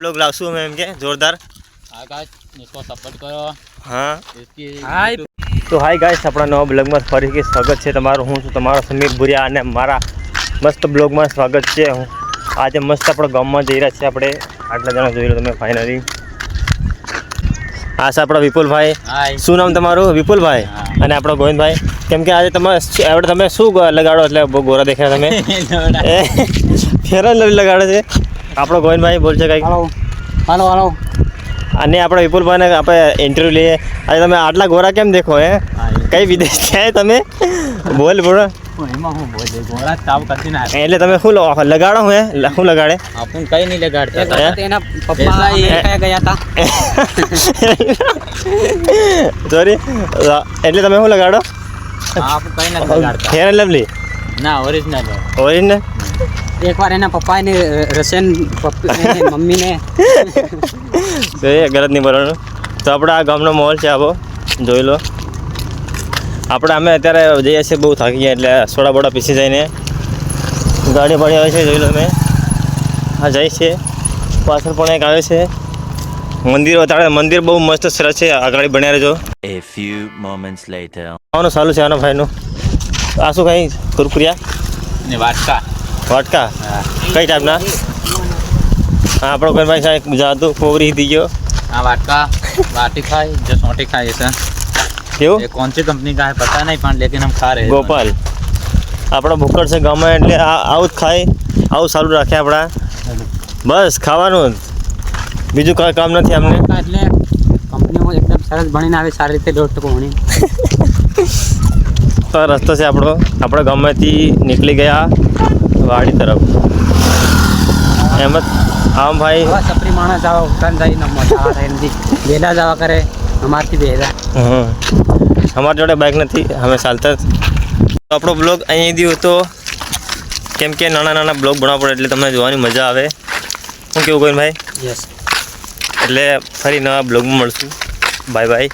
Blog લાવશું અમે એમ કે જોરદાર સપોર્ટ કરો હા હાય તો હાય ગાઈસ આપણા નવા બ્લોગમાં ફરીથી સ્વાગત છે તમારું હું છું તમારો સમીર ભુરિયા અને મારા મસ્ત બ્લોગમાં સ્વાગત છે હું આજે મસ્ત આપણા ગામમાં જઈ રહ્યા છીએ આપણે આટલા જણા જોઈ લો તમે ફાઇનલી આ છે આપણા વિપુલભાઈ શું નામ તમારું વિપુલભાઈ અને આપણો ગોવિંદભાઈ કેમ કે આજે તમે એવડે તમે શું લગાડો એટલે બહુ ગોરા દેખાય તમે? ફેરન લગાડો છે. આપણો ગોવિંદભાઈ બોલશે કંઈક. હાલો. હાલો હાલો. અને આપણે વિપુલભાઈને આપણે ઇન્ટરવ્યૂ લઈએ. આજે તમે આટલા ગોરા કેમ દેખો હે? કઈ વિદેશ છે તમે? બોલ બોલો. એટલે તમે શું લગાડો હું શું લગાડે? આપણ કઈ નહીં લગાડતા. એના પપ્પા ગયા હતા સોરી એટલે તમે શું લગાડો? આપ કઈ નથી લગાડતા. ફેર લવલી ના ઓરિજિનલ ઓરિજિનલ એકવાર એના રશિયન પપ્પી એની મમ્મીને તો એ ગલત નહીં ભરવાનું તો આપણે આ ગામનો મોલ છે આવો. જોઈ લો. આપણે અમે અત્યારે જઈએ છીએ બહુ થાકી ગયા એટલે સોડા બોડા પીસી જઈને. ગાડી પડી આવે છે જોઈ લો અમે હા જઈએ છે. પાછળ પણ એક આવે છે. મંદિર અત્યારે મંદિર બહુ મસ્ત સરસ છે. આ ગાડી બન્યા રહેજો. એ ફ્યુ મોમેન્ટ્સ લેટર ખાવાનું સારું છે આનો ભાઈનું. આ શું કઈ કુરકુરિયા ને વાટકા. વાટકા હા. કઈ ટાઈપના હા આપણો કોઈ ભાઈ સાહેબ જાદુ કોગરી થઈ ગયો हाँ वाटका वाटी खाए जो सोटी खाए ऐसा કેવું ये कौन सी कंपनी का है पता नहीं पर लेकिन हम खा रहे हैं ગોપાલ આપણો ભૂકડ છે ગામમાં એટલે આ આવું જ ખાય આવું સારું રાખે આપણા બસ ખાવાનું જ બીજું કાંઈ કામ નથી અમને એટલે કંપનીમાં એકદમ સરસ ભણીને આવે સારી રીતે દોઢ ટકો ભણી તો આ રસ્તો છે આપણો આપણા ગામમાંથી નીકળી ગયા વાડી તરફ. એમ જ. આમ ભાઈ. સપરી માણસ આવા ઉત્તરાયણ થઈને મજા થાય નથી વહેલા જવા કરે. અમારથી હં અમારી જોડે બાઇક નથી. અમે ચાલતા જ. તો આપણો બ્લોગ અહીં દીધો હતો કેમ કે નાના નાના બ્લોગ બનાવવા પડે એટલે તમને જોવાની મજા આવે. શું કેવું કોઈ ભાઈ યસ એટલે ફરી નવા બ્લોગમાં મળશું. Bye bye